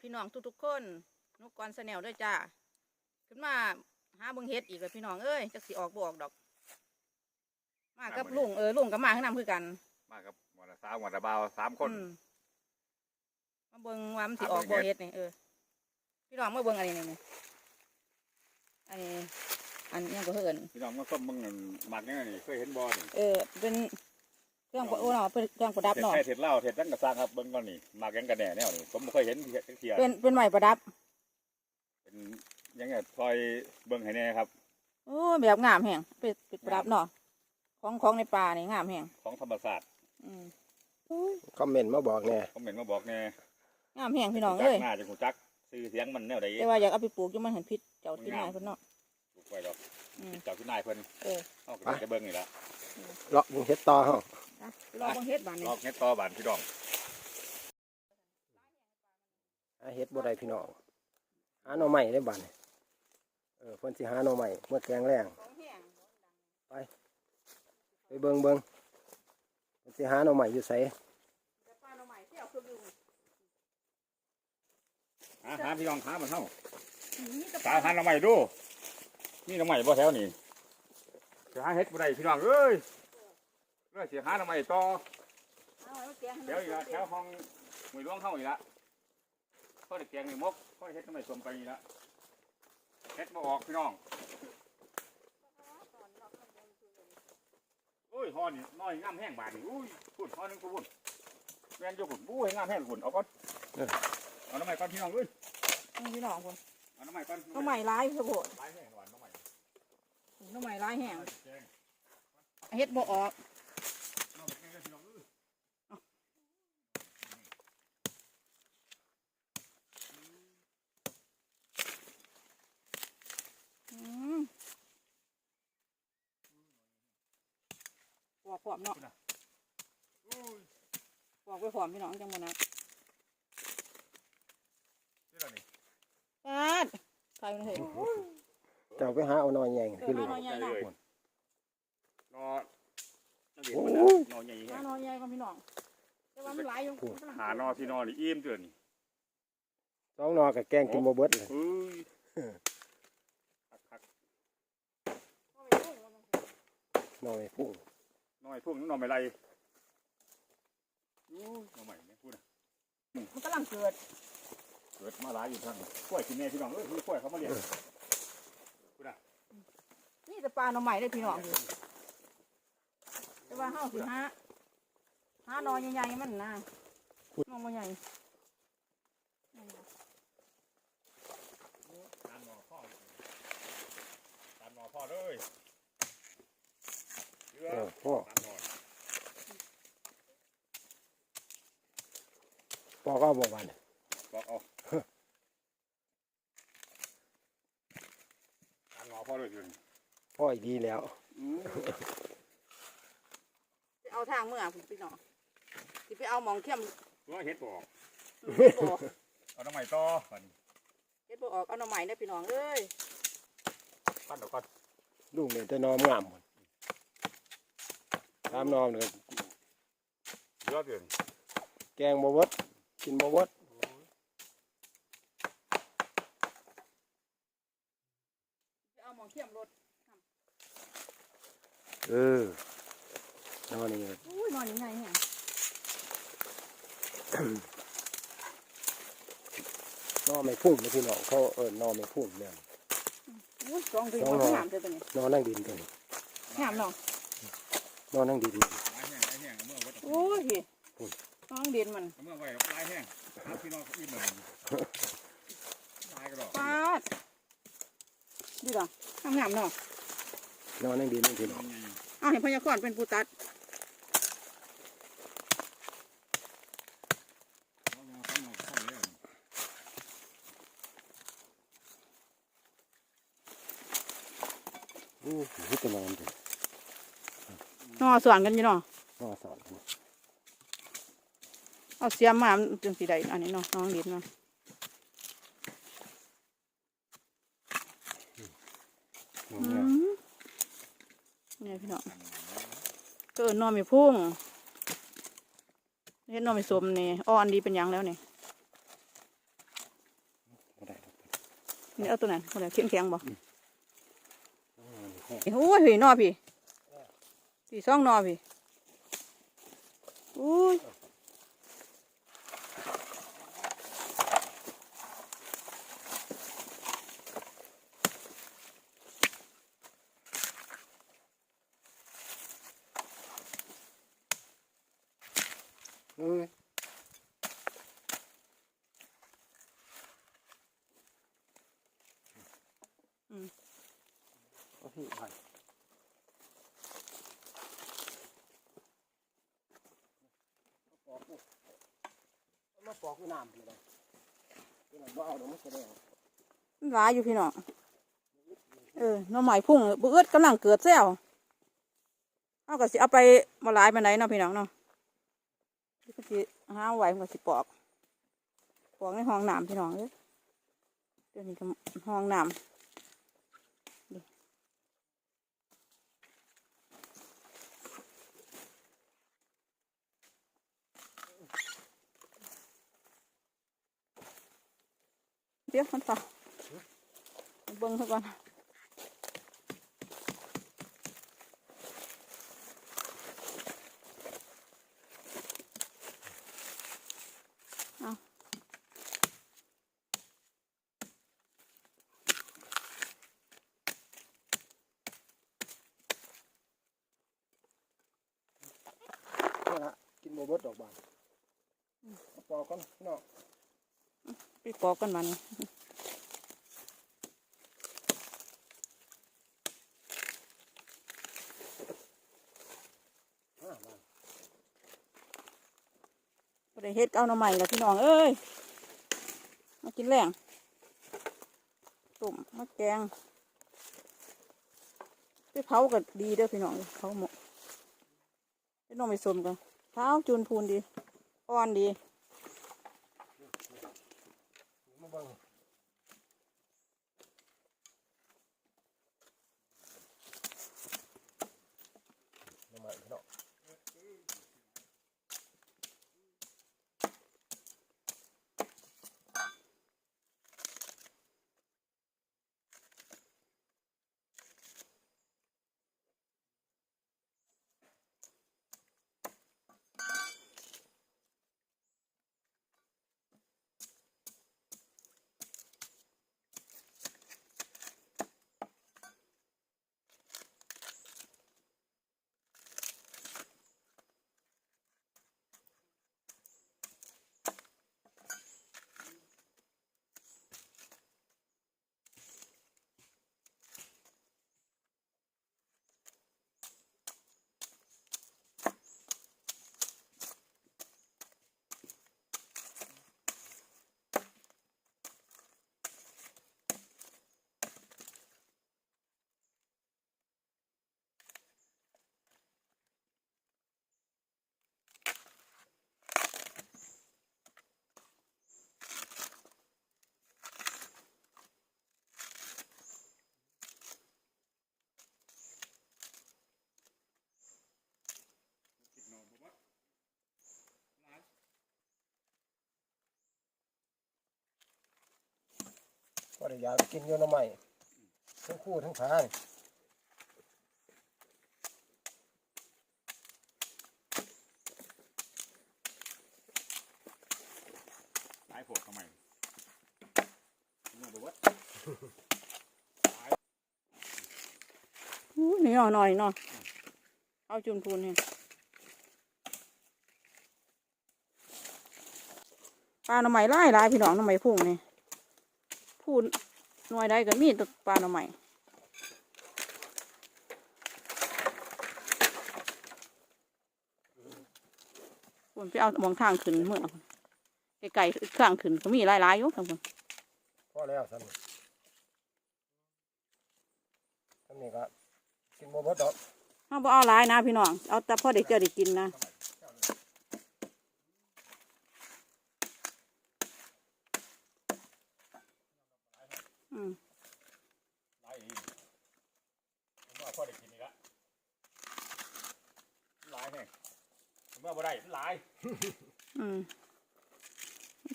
พี่น้องทุกๆคนนุกกรสแนลด้วยจ้าขึ้นมาหาเบิ่งเฮ็ดอีกเลยพี่น้องเอ้ยจักสิออกบ่ออกดอก มากับลุงเออลุงกับมาข้างนำคือกัน มากับหมอละสาวหมอละบ่าวสามคนอืมมาเบิ่งว่ามันสิออกบ่อเฮ็ดนี่เออพี่น้องมาเบิ่งอันนี้นี่อันนี้อันนี้ก็เฮินพี่น้องมาส้มมึงนั่นหมักยังไงนี่เคยเห็นบ่นี่เออเป็นเค รื่องประโอ้เนาะเป็นเครื่องประดับเห็ดเนาะไข่เห็ดเหล้าเห็ดตั้งกระซังครับเบิ่งก่อนนี่หมักยังกระแหน่แนวนี่ผมบ่เคยเห็นเห็ดเทียเป็นเป็นไม้ประดับ เป็นยังไงซอยเบิ่งให้แน่ครับโอ้แบบงามแฮงเป็นเป็นประดับเนาะของของในป่านี่งามแฮงของธรรมศาสตร์อืมคอมเมนต์มาบอกแน่คอมเมนต์มาบอกแน่งามแฮงพี่น้องจัเอ้ยกหน้าจังหูจักซื้อเสียงมันแนวใดแต่ว่าอยากเอาไปปลูกอยู่มันเห็นพิษเจ้าที่นายเพิ่นเนาะปลูกไว้ดอกอืมเจ้าที่นายเพิ่นเออเฮาก็จะเบิ่งนี่ล่ะเลาะมึงเฮ็ดต่อเฮา นะลองเบิ่งเฮ็ดบานนี่ลอกเฮ็ดต่อบานพี่น้องหาเฮ็ดบ่ได้พี่น้องหาหน่อใหม่ได้บัดนี้เออเพิ่นสิหาหน่อใหม่เมื่อแกงแรงของแห้งไปเบิ่งเบิ่งเพิ่นสิหาหน่อใหม่อยู่ไสแต่ป้าหน่อไม้ที่เอาคืออยู่หาหาพี่น้องหามันเฮานี่จะสาหาหน่อไม้ดูนี่หน่อไม้บ่แถวนี่สิหาเฮ็ดบ่ได้พี่น้องเอ้ย เอ้ยสิหาหน่อไม้ต่อเอาไว้แกงให้เดี๋ยวอีกละแถวห้องหมือล่วงเข้าอีกละข้อเด็กแกงนี่มกข้อเฮ็ดทำไมสวมไปอีกละเฮ็ดมาออกพี่น้องโอ้ยห่อนี่น้อยงามแห้งบาดนี่อุ้ยพุ่นห่อหนึงกูพุ่นแม่นอยู่พุ่นบู้ให้งามแห้งพุ่นเอาก่อนเอาน้ำใหม่ก่อนพี่น้องเอ้ยนี่พี่น้องคนเอาน้ำใหม่ก่อนหน่อไม้ร้ายสะโพดหลายแห้งหวานน้ำใหม่หน่อไม้ร้ายแห้งแกงเฮ็ดบ่ออก น้ำใหม่แกงพี่น้องเอ้ย อืม ปอกพร้อมเนาะอุ้ยปอกไปพร้อมพี่น้องจังบ่นะนี่ละนี่ปาดใครมันเห็นเจ้าไปหาเอาหน่อยใหญ่คือลูกหน่อยใหญ่เนาะนอนนอนเด็กโอ้มันโหนะนอนใหญ่แห้มางหน่อยใหญ่กว่าพี่น้องแต่ว่ามันหลายอยู่หานอนที่นอนนี่อิ่มเตือนนี่สองหน่อกับแกงกินบ่เบิดเลยเฮ้ยคักคักหน่อยพุ่ง น้อยพวกนู้นนอนไม่ไรอู้น้องใหม่เนี่ยพูดนะมันกำลังเกิด เกิดมาหลายอยู่ทางกล้วยกินแน่พี่น้องเอ้ยมีกล้วยเขามาเลี้ยงนี่จะปลาหน่อไม้ได้พี่น้องอยู่แต่ว่าเฮาสิหาหาหนอใหญ่ๆมันนะหนอบ่ใหญ่ตามหนอพ่อตามหนอพ่อเลยเรือ เออพ่อตามหนอพ่อก็บอกว่าเนี่ยบอกเอาตามหนอพ่อเลยอยู่นี่พ่ออีกดีแล้วอู้สิเอาทางเมื่อพุ่นพี่น้องสิไปเอาหมองเข้มตัวเฮ็ดบอกเฮ็ดบ่ออกเอาน้ำใหม่ต่อก่อนเฮ็ดบ่ออกเอาหน่อไม้ได้พี่น้องเอ้ยปั้นเดี๋ยวก่อนลูกเนี่ยจะนอมงามหมดตามนอมเลยเรือเตือนแกงบ่เบิด กินบ่เบิดสิเอาหมองเข้มรถเออนอนี่อุ้ยนอนยังไงเนี่ยนอไม่พุ่งนะพี่น้องเขาเอิ้นนอไม่พุ่งเนี่ยอุ้ยสองพี่สน้อองงหน่องามเด้อตัวนี้นอนั่งดินตัวนี้งามเนาะนอนั่งดินไม้แห้งไม้แห้งเอาเมื่อไว้ตรงโอ้ยพี่ น้องเด่นมันเอาเมื่อไว้ลายแห้งหาพี่น้องอิ่มเลยลายก็ดอกปาดดีดอกงามๆเนาะนอนั่งดินนี่พี่น้องเอาให้พยากรณ์เป็นผู้ตัดอู้หูจะนอนดินอส่วนกันอยู่เนาะนอสอน เอาเสียมมามันจึงสิได้อันนี้เนาะน้องเด่นเนาะนออืเนี่ยมเนี่ยพี่น้องก็เอิ้นนอไม่พุ่งเฮ็ดนอไม่สมนี่อ่อนดีเป็นหยังแล้วนี่นี่เอาตัวนั้นคนละเข็งแข็งๆบ่โอ้ยพี่นอพี่พี่สองนอพี่อุ้ย เอ้ยเอาพี่ไปปอกนี่เอามาปอกด้น้ำพี่เลยพี่น้องบ่เอายวมันแดงมันหลายอยู่พี่น้อง เออน้องใหม่พุ่งเบือดกำลังเกิดแซวเอาก็สิเอาไปมาลายไปไหนเนาะพี่น้องเนาะ นี่ก็สิห้าไว้มันก็สิปอก ปอกในห้องน้ำพี่น้องเอ้ยเดี๋ยวนี้ก็ห้องน้ำเดี๋ยวมันเปล่าเบิ้งเขาก่อนเอา นี่ละกินโมเบิ ดดอกบานเอาปอกกันพี่น้องไปปอกกันมันอ่าบานบ่ได้เฮ็ดเอาหน่อใหม่ละพี่น้องเอ้ยมากินแรงตุ่มมะแกงไปเผาก็ดีเด้อพี่น้องเผาหมกไปน้องไปสมกัน เผาจูนพูนดีอ่อนดี ก็ได้อยากกินโยนใหม่ทั้งคู่ทั้งขานี่หลายโผล่ทำไมกินเอาไปวัดอู้นี่หน่อยหน่อยเนาะเอาจูนพูนเนี่ยปลาหน่อใหม่ไล่ไล่พี่น้องหน่อใหม่พุ่งนี่ พูนหน่วยใดก็มีแตัวปลาหน่อใหม่พุ่นไปเอามองทางขึ้นเมื่อไกลๆข้างขึ้นก็มีหลายๆอยู่ทั้งหมดพอแล้วท่านท่านนี่ก็กินโมเบิดดอกเอาบ่เอาหลายนะพี่น้อง เอาแต่พอเด็กเจอได้กินนะ อืมได้ดีผมว่าพ่อได้กินนี่ละหลายแน่ผมว่าบ่ได้ไหลาอืม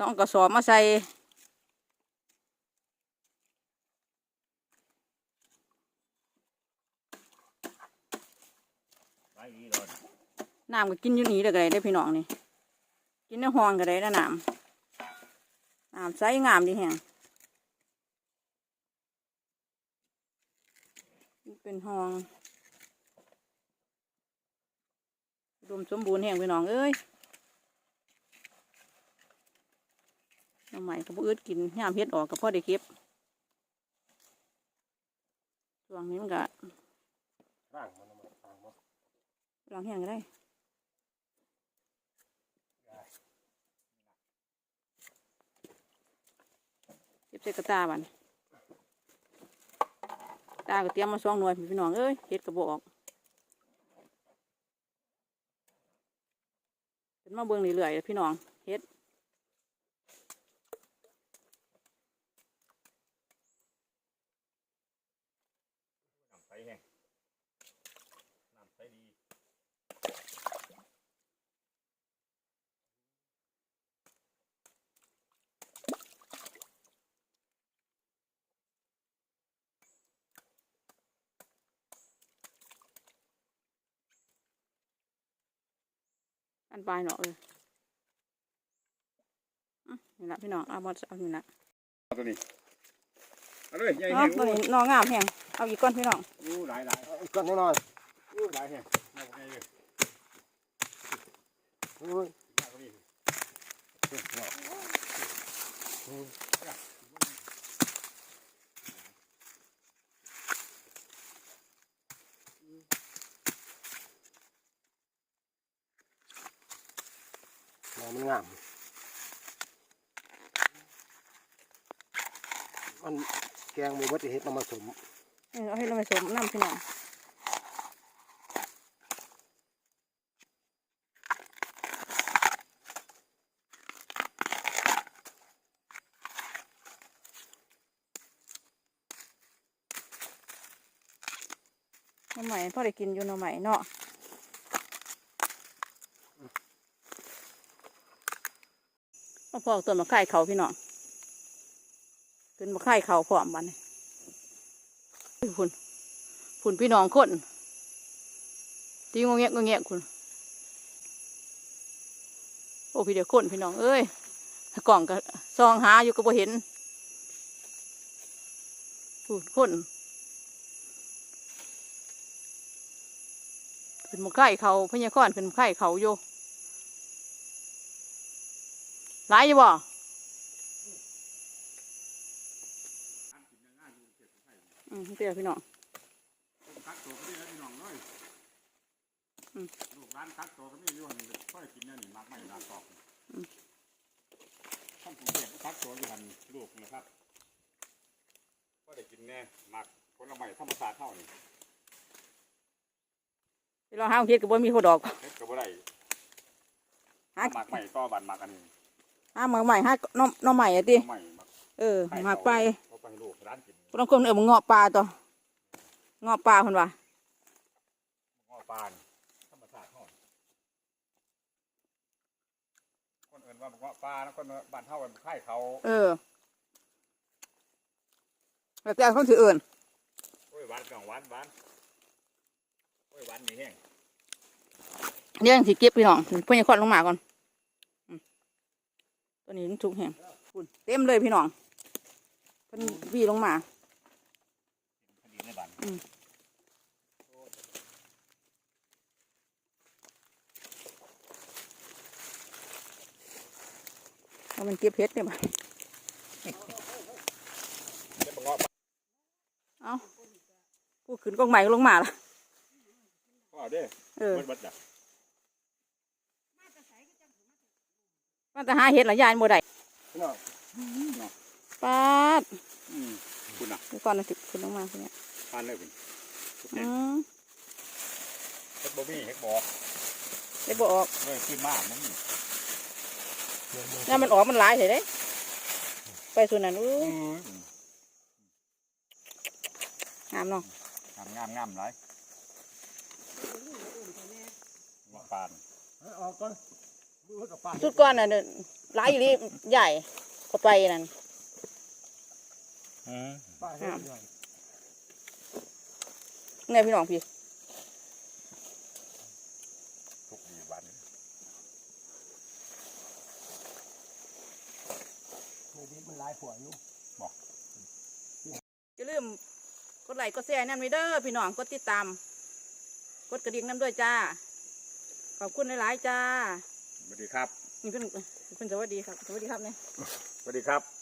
ต้องกระสอบมาใส่หลาดีเลยน้ำก็กินอยู่นี้เลยได้ได้พี่น้องนี่ กินในห้องก็ได้นะน้ำน้ำใส่งามดีแหง เป็นห้องอุดมสมบูรณ์แห่งพี่น้องเอ้ยน้องใหม่ก็บ่อึดกินยามเฮ็ดออกก็พอได้เก็บช่วงนี้มันก็ร่างมันเอามาต่างบ่ลองแห้งก็ได้เก็บใส่กระตาบัน ตาก็เตรียมมาสองหน่วยพี่น้องเอ้ยเฮ็ดกระบอกเป็นมาเบิ่งเรื่อยๆพี่น้องเฮ็ด น้ำใสแห้งน้ำใสดี อั นปลายเนาะเอออะนี่ละพี่น้องเอาบอลเอานี่ละเอาตัวนี้เอาเลยใหญ่เนาะแห้งตัวนี้น้องงามแห้งเอาอีกก้อนพี่น้องอู้หลายหลายเอาอีกก้อนน้อยอู้หลายแห้งเอาไงเลย ๆโอ้ย เอาตัวนี้ หน่อมัน งาม มันแกงมูบัดเฮ็ดเอามาสมเออเอาให้เราไปสมน้ำพี่น้องหน้ำใหม่พ่อได้กินอยู่หน้ำใหม่เนาะมา พอกต้นมะข่ายเขาพี่น้องขึ้นมะข่ายเขาพร้อมบันพุ่นพุ่นพี่น้องคนตีงงแงะงงแงะคุณโอ้พี่เดี๋ยวคนพี่น้องเอ้ยกล่องก็ซองหาอยู่ก็บ่เห็นพุ่นคนเป็นมุกไข่เขาพญาคอนเป็นมุกไข่เขาอยู่ หลายอยู่บ่อืมเตี้ยพี่น้องตักตัวก็มีแล้วพี่น้องเลยอืมลูกร้านตักตัวก็มีอยู่หันค่อยกินเนี่ยนี่มากไม่ร้านตอกท่านผู้เก็บตักตัวอยู่หันลูกนะครับก็ได้กินแน่หมักผลไม้ธรรมชาติเท่านี่ที่เราหาเฮ็ดก็บ่มีผู้ดอกเฮ็ดก็บ่ได้หาหมักใหม่ต่อบันหมักอันนี้ หาหมาใหม่หาน้องน้องใหม่อะติใหม่หมักเออหมากไปเอาไปให้ลูกร้านกินบางคนเออมันเงาะปลาตัวเงาะปลาคนว่างอปลานี่ธรรมชาติเท่านี่คนอื่นว่าเงาะปลาแล้วคนบ้านเท่ากันไข่เขาเออแล้วแต่เขาถือเอื่นโอ้ยหวานกังหวานหวานโอ้ยหวานมีแห้งเดี๋ยวสิเก็บพี่น้องเพื่อนจะคลอดลงมาก่อนอืม ตัวนี้มันถูกแห้งคุณเต็มเลยพี่น้องเพิ่นวีลงมาคดีในบ้านแล้วมันเก็บเพชรเนี่ยบ่เดี๋ยวมาเงาะเอากูขึ้นกองใหม่ลงมาละพ่อเด้เออ เบิดเบิดจ้ะ มันจะหาเห็ดหลายอย่างบ่ได้พี่น้องปาดอืมคุณน่ะเดี๋ยวก่อนนะสิขึ้นลงมาเนี่ยทานเลยคุณอืมเฮ็ดบ่มีเฮ็ดบอกเดี๋ยวบออกเลยขึ้นมากมันนี่นี่มันออกมันหลายเฉยเด้ไปส่วนนั้นอู้อืมงามเนาะงามงามงามหลายเงาะปานให้ออกก่อนมือกับปาก สุดก้อนน่ะร้ายอยู่นี่ใหญ่ก็าไปนั่นเนี่ยพี่น้องพี่ทุกกี่วันมันลายหัวอยู่บอกอย่าลืมกดไลค์กดแชร์นั่นไว้เด้อพี่น้องกดติดตาม กดกระดิ่งน้ำด้วยจ้า ขอบคุณหลายๆจ้า สวัสดีครับ นี่เพิ่นเพิ่นสวัสดีครับ สวัสดีครับเนี่ยสวัสดีครับ